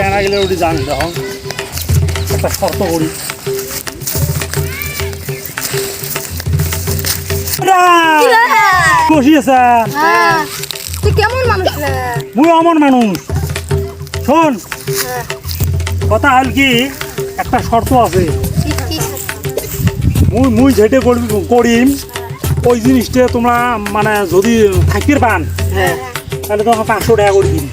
চেনা গেলে ওটি জানি তখন একটা শর্ত করি বসি আছে হ্যাঁ। তুই কেমন মানুষ রে? মুই অমন মানুষ। শোন। হ্যাঁ, কথা হল কি একটা শর্ত আছে। কি কি মুই মুই যেটা করবি করিম ওই জিনিসটা তোমরা মানে যদি থাকির পান হ্যাঁ। তাহলে তোমাকে পাঁচশো টাকা করে দিন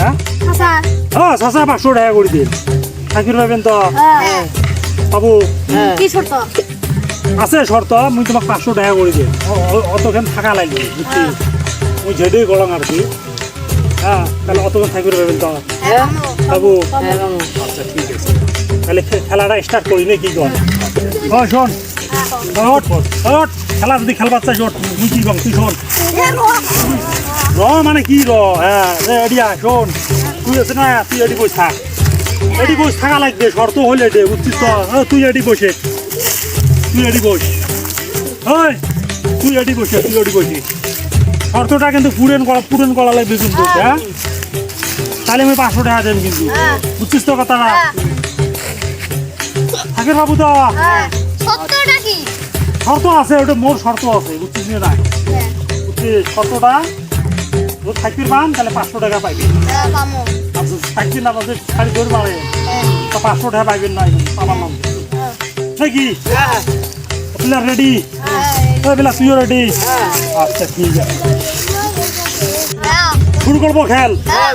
হ্যাঁ? হাসা হ্যাঁ চাচা পাঁচশো টাকা করে দিন। থাকির পাবেন তো। হ্যাঁ। বাবু কি শর্ত? আছে শর্ত মুই তোমাক পাঁচশো টাকা করে দিন অতখান থাকা লাগবে বুঝছি? মুই যেটাই গলং আর কি। হ্যাঁ তাহলে অতক্ষণ থাকির পাবেন তো। হ্যাঁ বাবু। আচ্ছা ঠিক আছে। তাহলে খেলাটা স্টার্ট করি না কি কর? ও শোন। খেলা যদি খেলবার চাই ওট তুই কি কম? তুই শোন। র মানে কি র? হ্যাঁ শোন। তুই আছে না তুই এডি বসে থাক। এডি বসে থাকা লাগবে শর্ত হলে এডে বুঝছিস তো? হ্যাঁ, তুই এডি বসে। তুই এডি বস। ওই তুই এডি বসে তুই এডি বসে। শর্তটা কিন্তু পুরেন করা পুরেন করা লাগবে কিন্তু হ্যাঁ। তাহলে আমি পাঁচশো টাকা দেন কিন্তু। হ্যাঁ। বুঝছিস তো কথাটা? থাকের বাবু তো হ্যাঁ। শর্ত আছে ওটা মোর শর্ত আছে বুঝছিস না? হ্যাঁ। বুঝছিস? শর্তটা ও থাকির পান তাহলে পাঁচশো টাকা পাইবি। হ্যাঁ আর যদি থাকবি না তাদের শাড়ি ধরে বাড়ে হ্যাঁ। তো পাঁচশো টাকা পাইবেন না আমার নাম। হ্যাঁ। নাকি? প্লেয়ার রেডি বেলা তুইও রেডি আচ্ছা ঠিক আছে। শুরু করব খেল? হ্যাঁ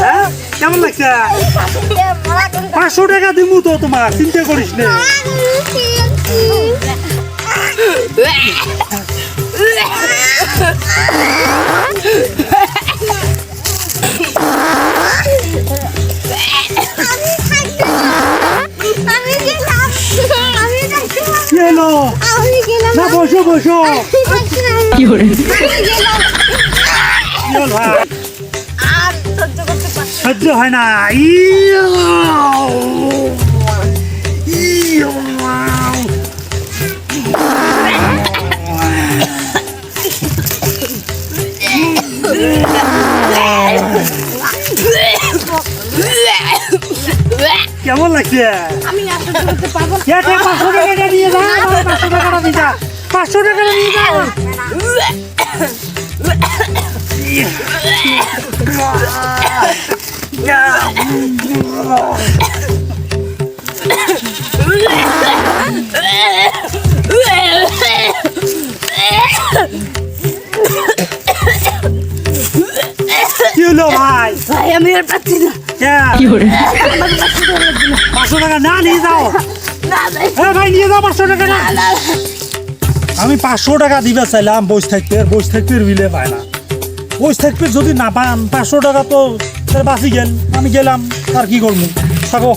হ্যাঁ কেমন লাগছে? পাঁচশো টাকা দিমু তো তোমার চিন্তা করিস না। গেলাম না বসো বসো। কি করে আমি গেলাম। কি হল ভাই আর সহ্য করতে পারছি সহ্য হয় না। ইয়ো! কেমন লাগছে আমি আর করতে পারব না। কে কে পাঁচশো টাকাটা নিয়ে যা আমার দিয়ে যা পাঁচশো টাকাটা নিয়ে যা কি হলো ভাই। ভাই আমি আর পাচ্ছি না। কে পাঁচশো টাকা না নিয়ে যাও। হ্যাঁ ভাই নিয়ে যাও পাঁচশো টাকা না। না আমি পাঁচশো টাকা দিবে চাইলাম বসে থাকতে আর বসে থাকতে বিলে পায় না। বসে থাকতে যদি না পান পাঁচশো টাকা তো বাঁচি গেল। আমি গেলাম আর কি করব? থাকো।